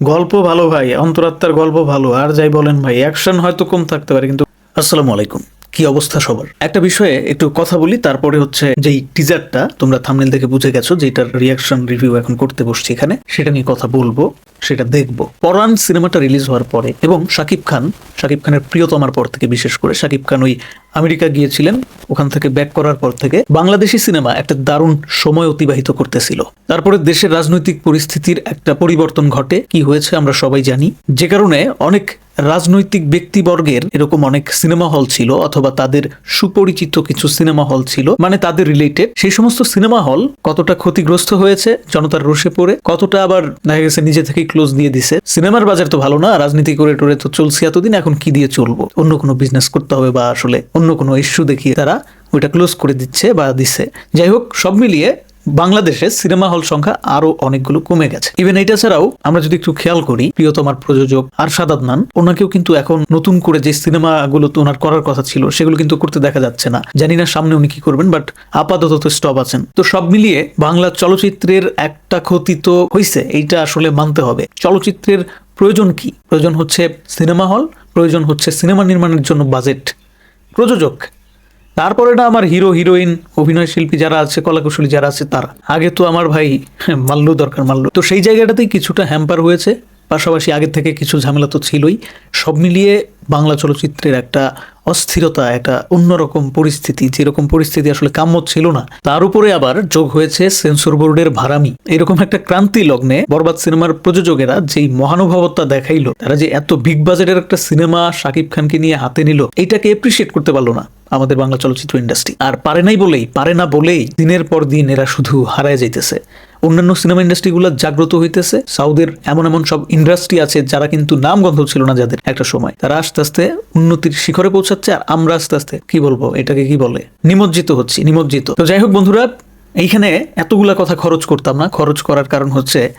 গল্প ভালো ভাই, অন্তরাত্মার গল্প ভালো, আর যাই বলেন ভাই অ্যাকশন হয়তো কম থাকতে পারে, কিন্তু আসসালামু আলাইকুম, কি অবস্থা সবার? একটা বিষয়ে একটু কথা বলি, তারপরে হচ্ছে যেই টিজারটা তোমরা থামনেল থেকে বুঝে গেছো, যেটার রিয়াকশন রিভিউ এখন করতে বসছি এখানে, সেটা নিয়ে কথা বলব, সেটা দেখব। পরান সিনেমাটা রিলিজ হওয়ার পরে, এবং শাকিব খান, শাকিব খানের প্রিয়তমার পর থেকে বিশেষ করে, শাকিব খান ওই আমেরিকা গিয়েছিলেন, ওখান থেকে ব্যাক করার পর থেকে বাংলাদেশি সিনেমা একটা দারুণ সময় অতিবাহিত করতেছিল। তারপরে দেশের রাজনৈতিক পরিস্থিতির একটা পরিবর্তন ঘটে। কি হয়েছে আমরা সবাই জানি। যে কারণে অনেক রাজনৈতিক ব্যক্তিবর্গের এরকম অনেক সিনেমা হল ছিল অথবা তাদের সুপরিচিত কিছু সিনেমা হল ছিল মানে তাদের রিলেটেড সেই সমস্ত সিনেমা হল কতটা ক্ষতিগ্রস্ত হয়েছে, জনতার রোষে পড়ে, কতটা আবার দেখা গেছে নিজে থেকেই ক্লোজ দিয়ে দিছে। সিনেমার বাজার তো ভালো না, রাজনীতি করে টোরে তো চলছে এতদিন, এখন কি দিয়ে চলবো? অন্য কোনো বিজনেস করতে হবে বা আসলে অন্য কোনো ইস্যু দেখিয়ে তারা ওইটা ক্লোজ করে দিচ্ছে বা দিচ্ছে যাই হোক, সব মিলিয়ে বাংলাদেশে সিনেমা হল সংখ্যা আরও অনেকগুলো কমে গেছে। ইভেন এটা ছাড়াও আমরা যদি একটু খেয়াল করি, প্রিয়তমার প্রযোজক আর সাদাত নান ওনাকেও কিন্তু এখন নতুন করে যে সিনেমাগুলো তো ওনার করার কথা ছিল, সেগুলো কিন্তু করতে দেখা যাচ্ছে না। জানি না সামনে উনি কি করবেন বাট আপাতত তো স্টপ আছেন। তো সব মিলিয়ে বাংলা চলচ্চিত্রের একটা ক্ষতি তো হয়েছে এইটা আসলে মানতে হবে। চলচ্চিত্রের প্রয়োজন কি? প্রয়োজন হচ্ছে সিনেমা হল প্রয়োজন হচ্ছে সিনেমা নির্মাণের জন্য বাজেট প্রযোজক। তারপরে না আমার হিরো, হিরোইন, অভিনয় শিল্পী যারা আছে, কলাকুশলী যারা আছে, তারা। আগে তো আমার ভাই মাল্লু, দরকার মাল্লু। তো সেই জায়গাটাতেই কিছুটা হ্যাম্পার হয়েছে। পাশাপাশি আগে থেকে কিছু ঝামেলা তো ছিলই। সব মিলিয়ে বাংলা চলচ্চিত্রের একটা অস্থিরতা, একটা অন্যরকম পরিস্থিতি, যেরকম পরিস্থিতি আসলে কাম্য ছিল না। তার উপরে আবার যোগ হয়েছে সেন্সর বোর্ডের ভারামি। এরকম একটা ক্রান্তি লগ্নে বরবাদ সিনেমার প্রযোজকেরা যেই মহানুভবতা দেখাইলো, তারা যে এত বিগ বাজেটের একটা সিনেমা শাকিব খানকে নিয়ে হাতে নিল, এটাকে এপ্রিসিয়েট করতে পারল না আমাদের বাংলা চলচ্চিত্র ইন্ডাস্ট্রি আর পারে নাই বলেই, পারে না বলেই দিনের পর দিন এরা শুধু হারায় যাইতেছে। অন্যান্য সিনেমা ইন্ডাস্ট্রিগুলো জাগ্রত হইতেছে। সাউদের এমন এমন সব ইন্ডাস্ট্রি আছে যারা কিন্তু নাম গন্ধ ছিল না যাদের একটা সময়। তারা আস্তে আস্তে উন্নতির শিখরে পৌঁছাচ্ছে আর আমরা আস্তে আস্তে, কি বলব, এটাকে কি বলে? নিমজ্জিত হচ্ছি, নিমজ্জিত। তো যাই হোক বন্ধুরা, এইখানে এতগুলা কথা খরচ করতাম না। খরচ করার কারণ হচ্ছে,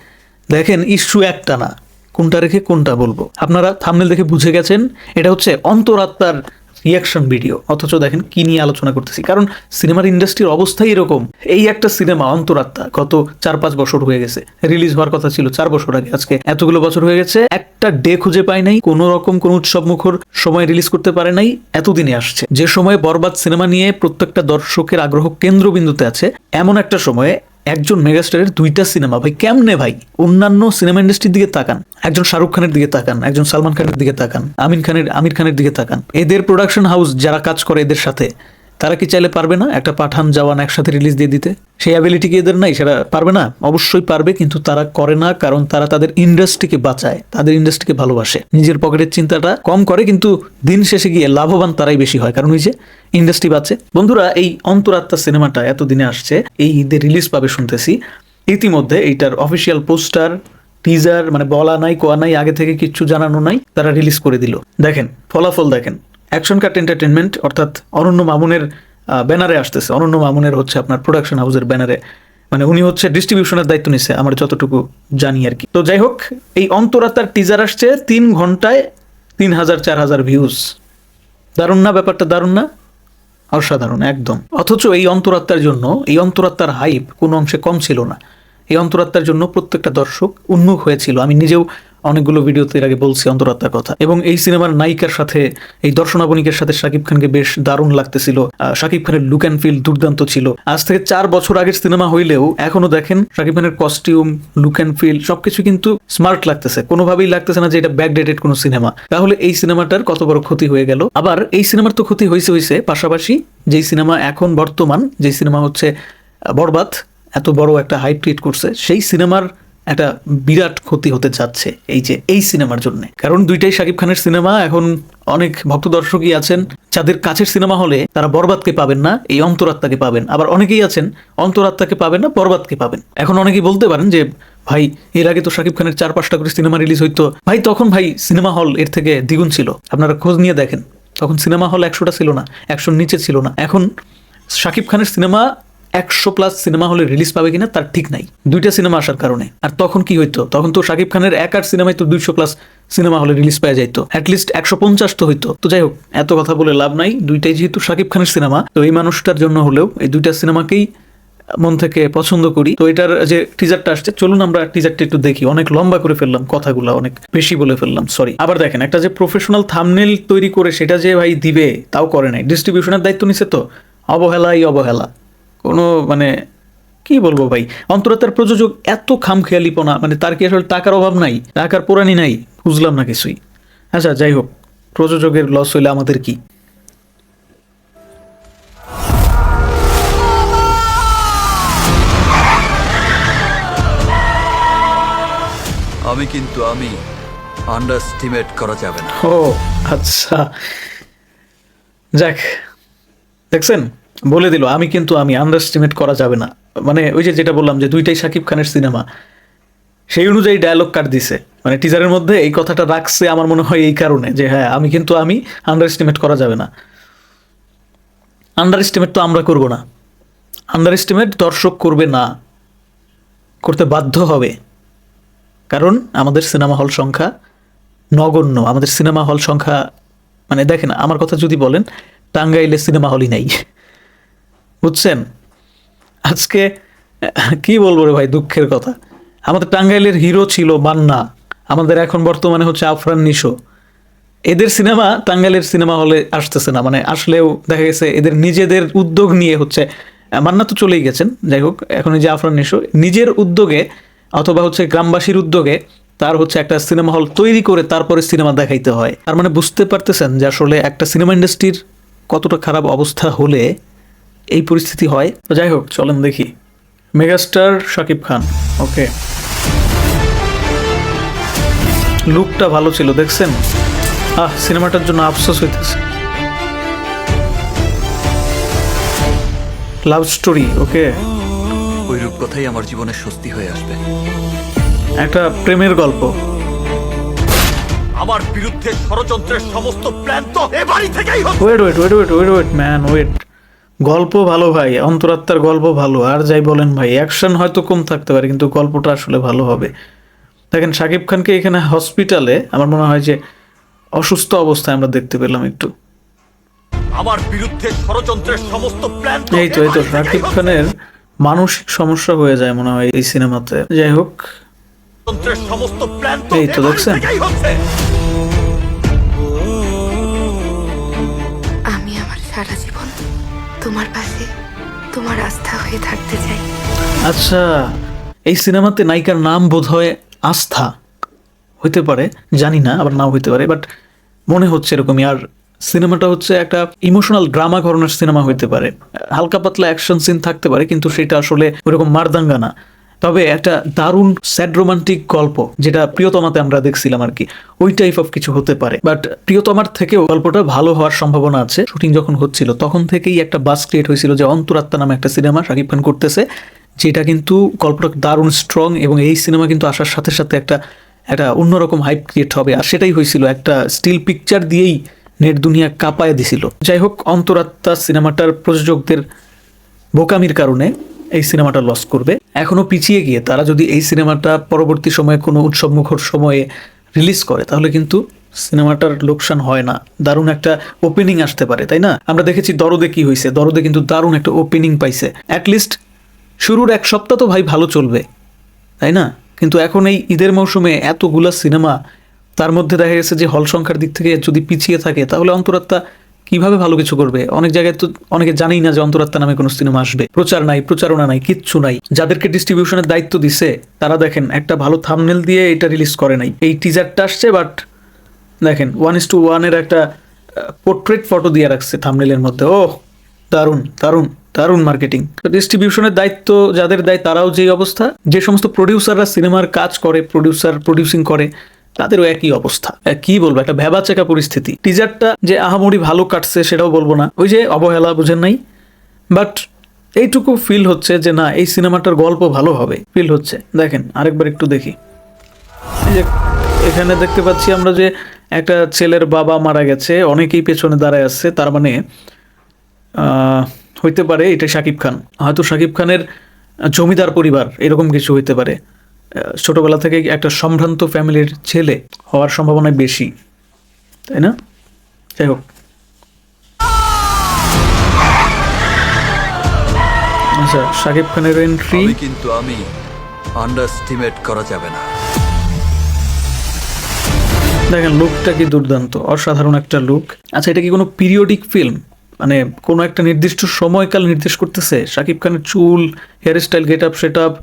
দেখেন ইস্যু একটা না। কোনটা রেখে কোনটা বলব? আপনারা থামনেল দেখে বুঝে গেছেন, এটা হচ্ছে অন্তরাত্মার রিয়াকশন ভিডিও অথচ দেখেন কি নিয়ে আলোচনা করতেছি। কারণ সিনেমার ইন্ডাস্ট্রির অবস্থাই এরকম। এই একটা সিনেমা অন্তরাত্মা, গত চার পাঁচ বছর হয়ে গেছে। রিলিজ হওয়ার কথা ছিল চার বছর আগে, আজকে এতগুলো বছর হয়ে গেছে, একটা ডে খুঁজে পায় নাই, কোনো রকম কোন উৎসব মুখর সময় রিলিজ করতে পারে নাই, এতদিনে আসছে। যে সময় বরবাদ সিনেমা নিয়ে প্রত্যেকটা দর্শকের আগ্রহ কেন্দ্রবিন্দুতে আছে, এমন একটা সময়ে একজন মেগাস্টারের দুইটা সিনেমা, ভাই, কেমনে ভাই? অন্যান্য সিনেমা ইন্ডাস্ট্রির দিকে তাকান, একজন শাহরুখ খানের দিকে তাকান, একজন সালমান খানের দিকে তাকান, আমিন খানের, আমির খানের দিকে তাকান। এদের প্রোডাকশন হাউস যারা কাজ করে এদের সাথে তারা কি চাইলে পারবে না একটা পাঠান জওয়ান একসাথে রিলিজ দিয়ে দিতে? সেই অ্যাবিলিটি কি এদের নাই? সেটা পারবে না? অবশ্যই পারবে, কিন্তু তারা করে না, কারণ তারা তাদের ইন্ডাস্ট্রিকে বাঁচায়, তাদের ইন্ডাস্ট্রিকে ভালোবাসে। নিজের পকেটের চিন্তাটা কম করে, কিন্তু দিন শেষে গিয়ে লাভবান তারাই বেশি হয়। কারণ ওই যে ইন্ডাস্ট্রি বাঁচে। বন্ধুরা, এই অন্তরাত্মা সিনেমাটা এতদিনে আসছে, এই ঈদে রিলিজ পাবে শুনতেছি। ইতিমধ্যে এইটার অফিসিয়াল পোস্টার টিজার মানে বলা নাই, কোয়া নাই, আগে থেকে কিচ্ছু জানানো নাই, তারা রিলিজ করে দিল। দেখেন, ফলাফল দেখেন। অ্যাকশন কাট এন্টারটেনমেন্ট অর্থাৎ অনন্য মামুনের ব্যানারে আসতেছে। অনন্য মামুনের হচ্ছে আপনার প্রোডাকশন হাউসের ব্যানারে। মানে উনি হচ্ছে ডিস্ট্রিবিউশনের দায়িত্ব নিছে, আমার যতটুকু জানি আর কি। তো যাই হোক, এই অন্তরাত্মার টিজার আসছে তিন ঘন্টায় তিন হাজার, চার হাজার ভিউজ দারুণ না? ব্যাপারটা দারুণ না? অসাধারণ, একদম। অথচ এই অন্তরাত্মার জন্য, এই অন্তরাত্মার হাইপ কোনো অংশে কম ছিল না। এই অন্তরাত্মার জন্য প্রত্যেকটা দর্শক উন্মুখ হয়েছিল। আমি নিজেও অনেকগুলো ভিডিওতে এর আগে বলছি অন্তরাত্মার কথা। এবং এই সিনেমার নায়িকার সাথে, এই দর্শনাবনিকের সাথে শাকিব খানকে বেশ দারুণ লাগতেছিল। শাকিব খানের লুক অ্যান্ড ফিল দুর্দান্ত ছিল। আজ থেকে চার বছর আগের সিনেমা হইলেও এখনও দেখেন শাকিব খানের কস্টিউম লুক অ্যান্ড ফিল সবকিছু কিন্তু স্মার্ট লাগতেছে। কোনোভাবেই লাগতেছে না যে এটা ব্যাকডেটেড কোনো সিনেমা। তাহলে এই সিনেমাটার কত বড় ক্ষতি হয়ে গেল? আবার এই সিনেমার তো ক্ষতি হয়েছে হয়েছে পাশাপাশি যেই সিনেমা এখন বর্তমান, যেই সিনেমা হচ্ছে বরবাদ, এত বড় একটা হাইপ ক্রিয়েট করছে, সেই সিনেমার একটা বিরাট ক্ষতি হতে যাচ্ছে এই যে, এই সিনেমার জন্য। কারণ দুইটাই শাকিব খানের সিনেমা, এখন অনেক ভক্ত দর্শকই আছেন। যাদের কাছের সিনেমা হলে তারা বরবাদকে পাবেন না, এই অন্তরাত্মাকে পাবেন। আবার অনেকেই আছেন, অন্তরাত্মাকে পাবেন না, বরবাদকে পাবেন। এখন অনেকেই বলতে পারেন যে, ভাই, এর আগে তো শাকিব খানের চার পাঁচটা করে সিনেমা রিলিজ হইতো। ভাই, তখন ভাই, সিনেমা হল এর থেকে দ্বিগুণ ছিল। আপনারা খোঁজ নিয়ে দেখেন। তখন সিনেমা হল একশোটা ছিল না, একশোর নিচে ছিল না। এখন শাকিব খানের সিনেমা একশো প্লাস সিনেমা হলে রিলিজ পাবে কিনা তার ঠিক নাই। দুইটা সিনেমা আসার কারণে। আর তখন কি হইতো? তখন তো শাকিব খানের এক আট সিনেমায় তো দুইশো প্লাস সিনেমা হলে রিলিজ পাওয়া যাইতো। অ্যাটলিস্ট একশো পঞ্চাশ তো হইতো। তো যাই হোক, এত কথা বলে লাভ নাই। দুইটাই যেহেতু শাকিব খানের সিনেমা তো এই মানুষটার জন্য হলেও এই দুইটা সিনেমাকেই মন থেকে পছন্দ করি। তো এটার যে টিজারটা আসছে, চলুন আমরা টিজারটা একটু দেখি। অনেক লম্বা করে ফেললাম কথাগুলো, অনেক বেশি বলে ফেললাম সরি আবার দেখেন, একটা যে প্রফেশনাল থামনেল তৈরি করে সেটা যে ভাই দিবে, তাও করে নাই। ডিস্ট্রিবিউশনের দায়িত্ব নিছে তো? অবহেলাই অবহেলা। কোনো মানে কি বলব ভাই? অন্তরতার প্রযোজক এত খামখেয়ালিপনা মানে তার কি আসলে টাকার অভাব নাই? টাকার পোড়ানি নাই? বুঝলাম না কিছুই। আচ্ছা যাই হোক প্রযোজকের লস হইলে আমাদের কি? আমি কিন্তু আমি আন্ডারস্টিমেট করা যাবে না। ও আচ্ছা। যাক দেখছেন? বলে দিল, আমি কিন্তু, আমি আন্ডারস্টিমেট করা যাবে না। মানে ওই যে যেটা বললাম যে দুইটাই শাকিব খানের সিনেমা, সেই অনুযায়ী ডায়লগ কাট দিছে। মানে টিজারের মধ্যে এই কথাটা রাখছে আমার মনে হয় এই কারণে যে হ্যাঁ আমি কিন্তু, আমি আন্ডার এস্টিমেট করা যাবে না। আন্ডার এস্টিমেট তো আমরা করব না। আন্ডার এস্টিমেট দর্শক করবে না, করতে বাধ্য হবে। কারণ আমাদের সিনেমা হল সংখ্যা নগণ্য। আমাদের সিনেমা হল সংখ্যা মানে দেখেন, আমার কথা যদি বলেন, টাঙ্গাইলে সিনেমা হলই নাই। বুঝছেন? আজকে, কি বলব রে ভাই দুঃখের কথা। আমাদের টাঙ্গাইলের হিরো ছিল মান্না, আমাদের এখন বর্তমানে হচ্ছে আফরান নিশো। এদের সিনেমা, টাঙ্গাইলের সিনেমা হলে আসতেছে না মানে আসলেও দেখা গেছে এদের নিজেদের উদ্যোগ নিয়ে হচ্ছে, মান্না তো চলেই গেছেন, যাই হোক, এখন এই যে আফরান নিশো, নিজের উদ্যোগে অথবা হচ্ছে গ্রামবাসীর উদ্যোগে তার হচ্ছে একটা সিনেমা হল তৈরি করে তারপরে সিনেমা দেখাইতে হয়। তার মানে বুঝতে পারতেছেন যে আসলে একটা সিনেমা ইন্ডাস্ট্রির কতটা খারাপ অবস্থা হলে এই পরিস্থিতি হয়। তো যাই হোক চলেন দেখি। Megastar Shakib Khan okay. লুকটা ভালো ছিল দেখছেন? আহ সিনেমাটার জন্য আফসোস হইতেছে। Love story okay. ওই রূপকথাই আমার জীবনে স্বস্তি হয়ে আসবে। একটা প্রেমের গল্প। আমার বিরুদ্ধে ষড়যন্ত্রের সমস্ত প্ল্যান তো এ বাড়ি থেকেই wait wait wait wait wait wait man wait গল্প ভালো ভাই অন্তরাত্মার গল্প ভালো। আর যাই বলেন ভাই অ্যাকশন হয়তো কম থাকতে পারে কিন্তু গল্পটা আসলে ভালো হবে। দেখেন শাকিব খানকে এখানে হসপিটালে আমার মনে হয় যে অসুস্থ অবস্থায় আমরা দেখতে পেলাম একটু। আমার বিরুদ্ধে ষড়যন্ত্রের সমস্ত প্ল্যান এই তো এই তো শাকিব খানের মানসিক সমস্যা হয়ে যায় মনে হয় এই সিনেমাতে যাই হোক। সমস্ত প্ল্যান এই তো দেখছেন? তোমার পাশে তোমার আস্থা হয়ে থাকতে চাই। আচ্ছা এই সিনেমাতে নায়িকার নাম বোধ হয় আস্থা। হইতে পারে, জানি না, আবার নাও হইতে পারে বাট মনে হচ্ছে এরকমই। আর সিনেমাটা হচ্ছে একটা ইমোশনাল ড্রামা ধরনের সিনেমা হইতে পারে। হালকা পাতলা অ্যাকশন সিন থাকতে পারে, কিন্তু সেটা আসলে ওরকম মারদাঙ্গা না তবে একটা দারুণ স্যাড রোমান্টিক গল্প, যেটা প্রিয়তমাতে আমরা দেখছিলাম আর কি। ওই টাইপ অফ কিছু হতে পারে। বাট প্রিয়তমার থেকেও গল্পটা ভালো হওয়ার সম্ভাবনা আছে। শুটিং যখন হচ্ছিল, তখন থেকেই একটা বাস ক্রিয়েট হয়েছিল যে অন্তরাত্মা নামে একটা সিনেমা শাকিব খান করতেছে, যেটা কিন্তু গল্পটা দারুণ স্ট্রং এবং এই সিনেমা কিন্তু আসার সাথে সাথে একটা একটা অন্যরকম হাইপ ক্রিয়েট হবে। আর সেটাই হয়েছিল, একটা স্টিল পিকচার দিয়েই নেট দুনিয়া কাঁপায় দিছিল। যাই হোক, অন্তরাত্মা সিনেমাটার প্রযোজকদের বোকামির কারণে এই সিনেমাটা লস করবে। এখনও পিছিয়ে গিয়ে তারা যদি এই সিনেমাটা পরবর্তী সময়ে কোনো উৎসব মুখর সময়ে রিলিজ করে, তাহলে কিন্তু সিনেমাটার লোকসান হয় না। দারুণ একটা ওপেনিং আসতে পারে, তাই না? আমরা দেখেছি দরদে কি হয়েছে দরদে কিন্তু দারুণ একটা ওপেনিং পাইছে। অ্যাটলিস্ট শুরুর এক সপ্তাহ তো ভাই ভালো চলবে, তাই না? কিন্তু এখন এই ঈদের মৌসুমে এতগুলা সিনেমা, তার মধ্যে দেখা গেছে যে হল সংখ্যার দিক থেকে যদি পিছিয়ে থাকে, তাহলে অন্তরাত্মা কীভাবে ভালো কিছু করবে? অনেক জায়গায় তো অনেকে জানেই না যে অন্তরাত্মা নামে কোনো সিনেমা আসবে। প্রচার নাই, প্রচারণা নাই, কিচ্ছু নাই। যাদেরকে ডিস্ট্রিবিউশনের দায়িত্ব দিছে, তারা দেখেন একটা ভালো থামনেল দিয়ে এটা রিলিজ করে নাই। এই টিজারটা আসছে বাট দেখেন ওয়ান ইস টু ওয়ানের একটা পোর্ট্রেট ফটো দিয়ে রাখছে থামনেলের মধ্যে। ও দারুণ দারুণ দারুণ মার্কেটিং ডিস্ট্রিবিউশনের দায়িত্ব যাদের দেয় তারাও যেই অবস্থা। যে সমস্ত প্রডিউসাররা সিনেমার কাজ করে প্রডিউসার প্রডিউসিং করে তাদেরও একই অবস্থা। কি বলব? একটা ভেবাচেকা পরিস্থিতি। টিজারটা যে আহামরি ভালো কাটছে সেটাও বলব না। ওই যে অবহেলা বুঝেন নাই? বাট এইটুকু ফিল হচ্ছে যে না, এই সিনেমাটার গল্প ভালো হবে। ফিল হচ্ছে। দেখেন, আরেকবার একটু দেখি। যে এখানে দেখতে পাচ্ছি আমরা যে একটা ছেলের বাবা মারা গেছে, অনেকেই পেছনে দাঁড়ায় আছে, তার মানে হইতে পারে এটা শাকিব খান। হয়তো শাকিব খানের জমিদার পরিবার, এরকম কিছু হইতে পারে। ছোটবেলা থেকে একটা সম্ভ্রান্ত ফ্যামিলির ছেলে হওয়ার সম্ভাবনা বেশি তাই না? যাই হোক। আচ্ছা শাকিব খানের এন্ট্রি কিন্তু আমি আন্ডারস্টিমেট করা যাবে না। দেখেন লুকটা কি দুর্দান্ত অসাধারণ একটা লুক আচ্ছা এটা কি কোনো পিরিয়ডিক ফিল্ম মানে কোনো একটা নির্দিষ্ট সময়কাল নির্দেশ করতেছে শাকিব খানের চুল hair style get up set up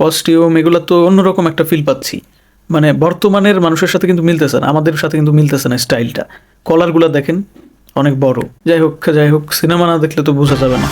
costume এগুলো তো অন্যরকম একটা ফিল পাচ্ছি। মানে বর্তমানের মানুষের সাথে কিন্তু মিলতেছে না, আমাদের সাথে কিন্তু মিলতেছে না স্টাইলটা কলারগুলো দেখেন, অনেক বড়। যাই হোক যাই হোক সিনেমা না দেখলে তো বোঝা যাবে না।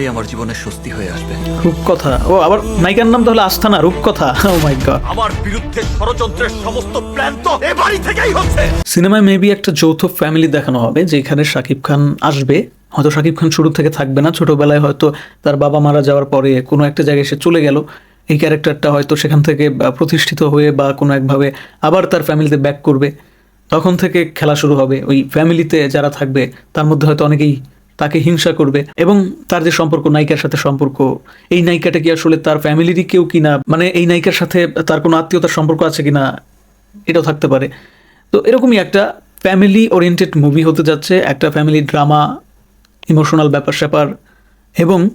ওই আমার জীবনে স্বস্তি হয়ে আসবে। রূপকথা। ও আবার নায়িকার নাম তাহলে আস্থানা রূপকথা। ও মাই গড আমার বিরুদ্ধে ষড়যন্ত্রের সমস্ত প্ল্যান তো এ বাড়ি থেকেই হচ্ছে। সিনেমায় মেবি একটা যৌথ ফ্যামিলি দেখানো হবে যেখানে শাকিব খান আসবে। হয়তো শাকিব খান শুরু থেকে থাকবে না ছোটবেলায় হয়তো তার বাবা মারা যাওয়ার পরে কোনো একটা জায়গায় সে চলে গেল। এই ক্যারেক্টারটা হয়তো সেখান থেকে প্রতিষ্ঠিত হয়ে বা কোনো একভাবে আবার তার ফ্যামিলিতে ব্যাক করবে। তখন থেকে খেলা শুরু হবে। ওই ফ্যামিলিতে যারা থাকবে তার মধ্যে হয়তো অনেকেই তাকে হিংসা করবে এবং তার যে সম্পর্ক, নায়িকার সাথে সম্পর্ক, এই নায়িকাটা কি আসলে তার ফ্যামিলিরই কেউ কিনা মানে এই নায়িকার সাথে তার কোনো আত্মীয়তার সম্পর্ক আছে কিনা এটাও থাকতে পারে। তো এরকমই একটা ফ্যামিলি ওরিয়েন্টেড মুভি হতে যাচ্ছে, একটা ফ্যামিলি ড্রামা ইমোশনাল ব্যাপার স্যাপার এবং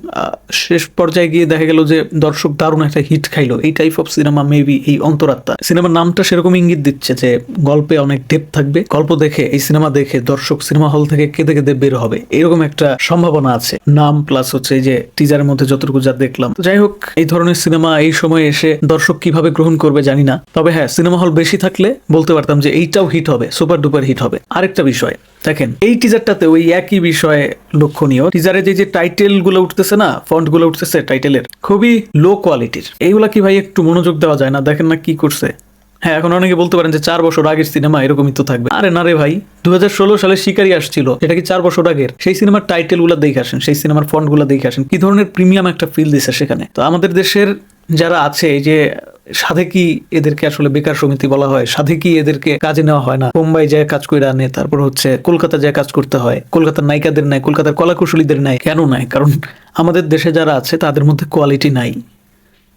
শেষ পর্যায়ে গিয়ে দেখা গেল যে দর্শক দারুণ একটা হিট খাইলো। এই টাইপ অফ সিনেমা মেবি এই অন্তরাত্মা। সিনেমার নামটা সেরকম ইঙ্গিত দিচ্ছে যে গল্পে অনেক ডেপ থাকবে। গল্প দেখে, এই সিনেমা দেখে দর্শক সিনেমা হল থেকে কেঁদে কেঁদে বের হবে। এরকম একটা সম্ভাবনা আছে। নাম প্লাস হচ্ছে যে টিজারের মধ্যে যতটুকু যা দেখলাম। যাই হোক, এই ধরনের সিনেমা এই সময় এসে দর্শক কীভাবে গ্রহণ করবে জানি না। তবে হ্যাঁ সিনেমা হল বেশি থাকলে বলতে পারতাম যে এইটাও হিট হবে সুপার ডুপার হিট হবে। আরেকটা বিষয় দেখেন, এই টিজারটাতে ওই একই বিষয়ে লক্ষণীয়। টিজারে যে যে টাইটেলগুলো উঠতেছে না ফন্টগুলো উঠতেছে টাইটেলের খুবই লো কোয়ালিটির এইগুলা কি ভাই একটু মনোযোগ দেওয়া যায় না? দেখেন না কি করছে। হ্যাঁ এখন অনেকে বলতে পারেন যে চার বছর আগের সিনেমা এরকমই তো থাকবে। আরে না রে ভাই দুই হাজার ষোলো সালে শিকারি আসছিল, এটা কি চার বছর আগের? সেই সিনেমার টাইটেলগুলো দেখে আসেন, সেই সিনেমার ফন্টগুলো দেখে আসেন। কি ধরনের প্রিমিয়াম একটা ফিল দিছে সেখানে? তো আমাদের দেশের যারা আছে যে সাথে কি এদেরকে আসলে বেকার সমিতি বলা হয়? সাথে কি এদেরকে কাজে নেওয়া হয় না? মুম্বাই যায় কাজ করে আনে, তারপর হচ্ছে কলকাতা যায় কাজ করতে হয়। কলকাতার নায়িকাদের নাই, কলকাতার কলাকুশলীদের নাই। কেন নাই? কারণ আমাদের দেশে যারা আছে, তাদের মধ্যে কোয়ালিটি নাই।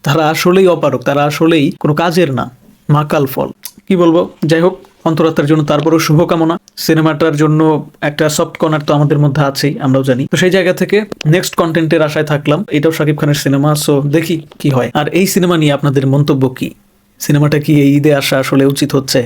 তারা আসলেই অপারক তারা আসলেই কোনো কাজের না, মাকাল ফল। কি বলব? যাই হোক অন্তরাত্মার জন্য তারপরেও শুভকামনা। সিনেমাটার জন্য একটা সফট কর্নার তো আমাদের মধ্যে আছেই, আমরাও জানি। তো সেই জায়গা থেকে নেক্সট কন্টেন্টের আশায় থাকলাম। এটাও শাকিব খানের সিনেমা সো দেখি কি হয়। আর এই সিনেমা নিয়ে আপনাদের মন্তব্য কি? সিনেমাটা কি এই ঈদে আসা আসলে উচিত হচ্ছে?